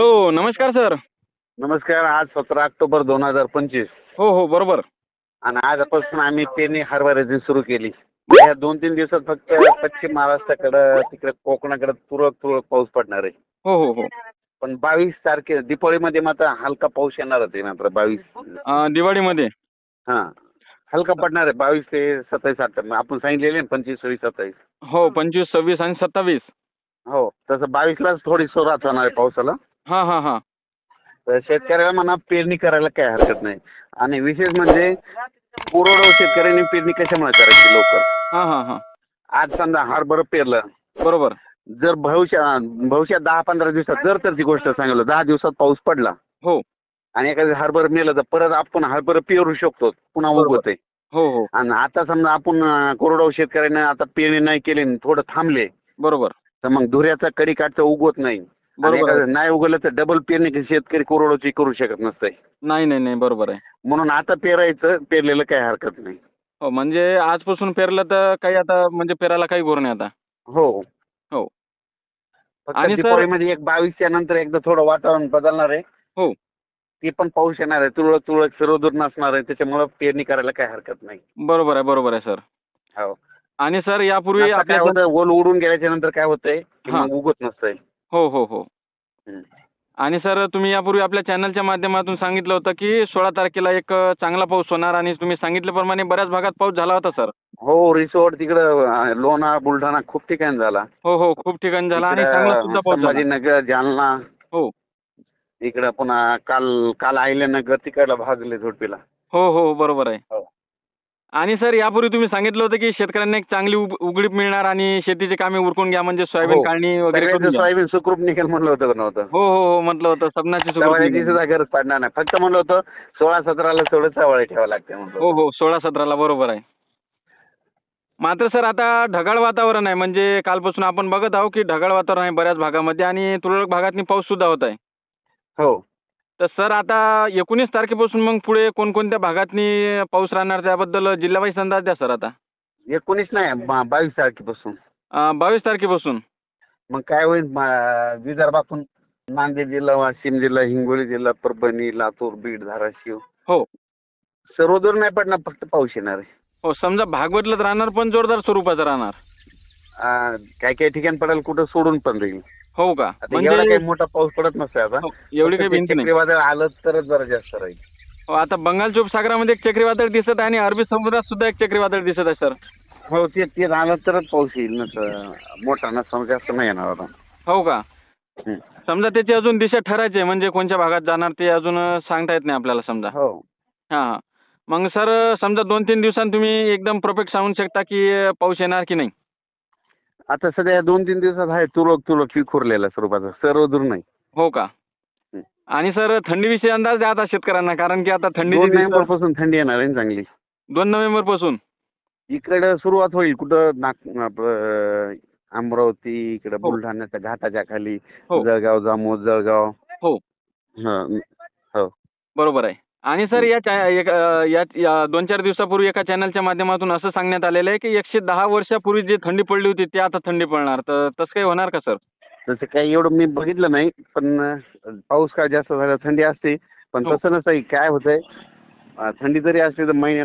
हो नमस्कार सर. नमस्कार आज सतरा ऑक्टोबर दोन हजार पंचवीस. हो हो बरोबर. आणि आजपासून आम्ही पेरणी हरभऱ्याची सुरू केली. या दोन तीन दिवसात फक्त पश्चिम महाराष्ट्राकडं तिकडे कोकणाकडे तुरळक तुरळक पाऊस पडणार आहे. हो हो हो. पण बावीस तारखे दीपावलीमध्ये मात्र हलका पाऊस येणार आहे मात्र बावीस. अं, दिवाळीमध्ये. हां हलका पडणार आहे बावीस ते सत्तावीस अठ्ठावीस आपण सांगितलेले पंचवीस सव्वीस सत्तावीस. हो पंचवीस सव्वीस आणि सत्तावीस. हो तसं बावीसलाच थोडी सुरुवात होणार आहे पावसाला. हां हां हां. तर शेतकऱ्याला म्हणा पेरणी करायला काय हरकत नाही. आणि विशेष म्हणजे कोरडवाहू शेतकऱ्यांनी पेरणी कशामुळे करायची लवकर? हां हां हां. आज समजा हरभरं पेरलं. बरोबर. जर भविष्या भविष्यात दहा पंधरा दिवसात जर तर ती गोष्ट सांगितलं दहा दिवसात पाऊस पडला. हो. आणि एखादं हरभरं मेलं तर परत आपण हरभरं पेरू शकतो. पुन्हा बरोबर. उगवते हो हो. आणि आता समजा आपण अं, कोरडवाहू शेतकऱ्याने आता पेरणी नाही केली आणि थोडं थांबले. बरोबर. तर मग धुऱ्याचा कडी काठचा उगवत नाही. बरोबर आहे. एखादं नाही उगवलं तर डबल पेरणी शेतकरी कोरडवाची करू शकत नसतंय. नाही नाही नाही बरोबर आहे. म्हणून आता पेरायचं पेरलेलं काही हरकत नाही. हो म्हणजे आजपासून पेरलं तर काही आता म्हणजे पेरायला काही गोर नाही आता. हो. हो. फक्त आणि सर- दिपावलीमध्ये एक बावीसच्या नंतर एकदा थोडं वातावरण बदलणार आहे. हो. ती पण पाऊस येणार आहे. तुरळक तुरळक सर्वदूर नसणार आहे. त्याच्यामुळं पेरणी करायला काही हरकत नाही. बरोबर आहे बरोबर आहे सर. हो. आणि सर यापूर्वी आता काय आपल्या होतं ओल उडून गेल्याच्यानंतर काय होतंय? की हा. मग उगत नसतंय. हो हो हं. आणि सर तुम्ही यापूर्वी आपल्या चॅनलच्या माध्यमातून सांगितलं होतं की सोळा तारखेला एक चांगला पाऊस होणार आणि तुम्ही सांगितल्याप्रमाणे बऱ्याच भागात पाऊस झाला होता सर. हो रिसोर्ट तिकडं अं, लोणार बुलढाणा खूप ठिकाणी झाला. हो हो खूप ठिकाणी झाला आणि चांगला सुद्धा पाऊस झाला. संभाजीनगर जालना. हो. इकडं पुन्हा काल काल आहिल्यानगर तिकडला भागले झोडपीला. हो हो बरोबर आहे. हो. आणि सर यापूर्वी तुम्ही सांगितलं होतं की शेतकऱ्यांना एक चांगली उघडीप मिळणार आणि शेतीची कामे उरकून घ्या म्हणजे सोयाबीन हो. काढणी वगैरे सगळ्यांचं करून घ्या. सोयाबीन सुखरूप निघेल म्हणलं होतं का नव्हतं? हो हो हो म्हटलं होतं. सबनाची सुरुवात चवाळ्याची केली. सुद्धा गरज पडणार नाही. फक्त म्हणलं होतं सोळा सतराला थोडं चवाळे ठेवावं लागते म्हणलं हो हो सोळा सतराला बरोबर आहे. मात्र सर आता ढगाळ वातावरण आहे. म्हणजे कालपासून आपण बघत आहोत की ढगाळ वातावरण आहे बऱ्याच भागामध्ये आणि तुरळक भागातनी पाऊस सुद्धा होत आहे. हो. तर सर आता एकोणीस तारखेपासून मग पुढे कोणकोणत्या भागातनी पाऊस राहणार त्याबद्दल जिल्हावाईज अंदाज द्या सर आता. एकोणीस नाही बा- बावीस तारखेपासून. अं, बावीस तारखेपासून. मग काय होईल मा- विदर्भातून नांदेड जिल्हा वाशिम जिल्हा हिंगोली जिल्हा परभणी लातूर बीड धाराशिव. हो. सर्वदूर नाही पडणार फक्त पाऊस येणार आहे. हो समजा भाग बदलत राहणार पण जोरदार स्वरूपाचा राहणार. आ, काही काही ठिकाणी पडेल कुठं सोडून पण राहील. हो का? आता एवढा म्हणजे काही मोठा पाऊस पडत नसतोय आता. हो, एवढी काही फक्त ते भिंती नाही. चक्रीवादळ आलं तरच जरा जास्त राहील. हो, आता बंगालच्या उपसागरामध्ये एक चक्रीवादळ दिसत आहे आणि अरबी समुद्रात सुद्धा एक चक्रीवादळ दिसत आहे सर. हो ते ते आलं तरच पाऊस येईल नसं मोठा नसं जास्त नाही येणार आता. हो का. समजा त्याची अजून दिशा ठरायची आहे, म्हणजे कोणत्या भागात जाणार ते अजून अ, सांगता येत नाही आपल्याला समजा. हो. हां. हां मग सर समजा दोन तीन दिवसांनी तुम्ही एकदम परफेक्ट सांगू शकता की अ, पाऊस येणार की नाही? आता सध्या दोन तीन दिवसात आहे तुरळक तुरळक विखुरलेला स्वरूपाचा सर्व दूर नाही हो का. आणि सर थंडीविषयी अंदाज द्या आता शेतकऱ्यांना कारण की आता दोन थंडीचे नोव्हेंबरपासून थंडी येणार आहे ना चांगली दोन नोव्हेंबरपासून इकडे सुरुवात होईल कुठं नाग आपलं अमरावती इकडे हो. बुलढाण्याच्या घाटाच्या खाली हो. जळगाव जामोद जळगाव हो. हं. बरोबर आहे आणि सर या चा- एक, अ, या या दोन चार दिवसापूर्वी एका चॅनलच्या माध्यमातून असं सांगण्यात आलेलं आहे की एकशे दहा वर्षापूर्वी जी थंडी पडली होती ती आता थंडी पडणार. तर तसं काही होणार का सर? तसं काही एवढं मी बघितलं नाही पण पाऊस काय जास्त झाला थंडी असते. पण हो. तसं नसतं काय होतंय? थंडी जरी असली तर महिन्याला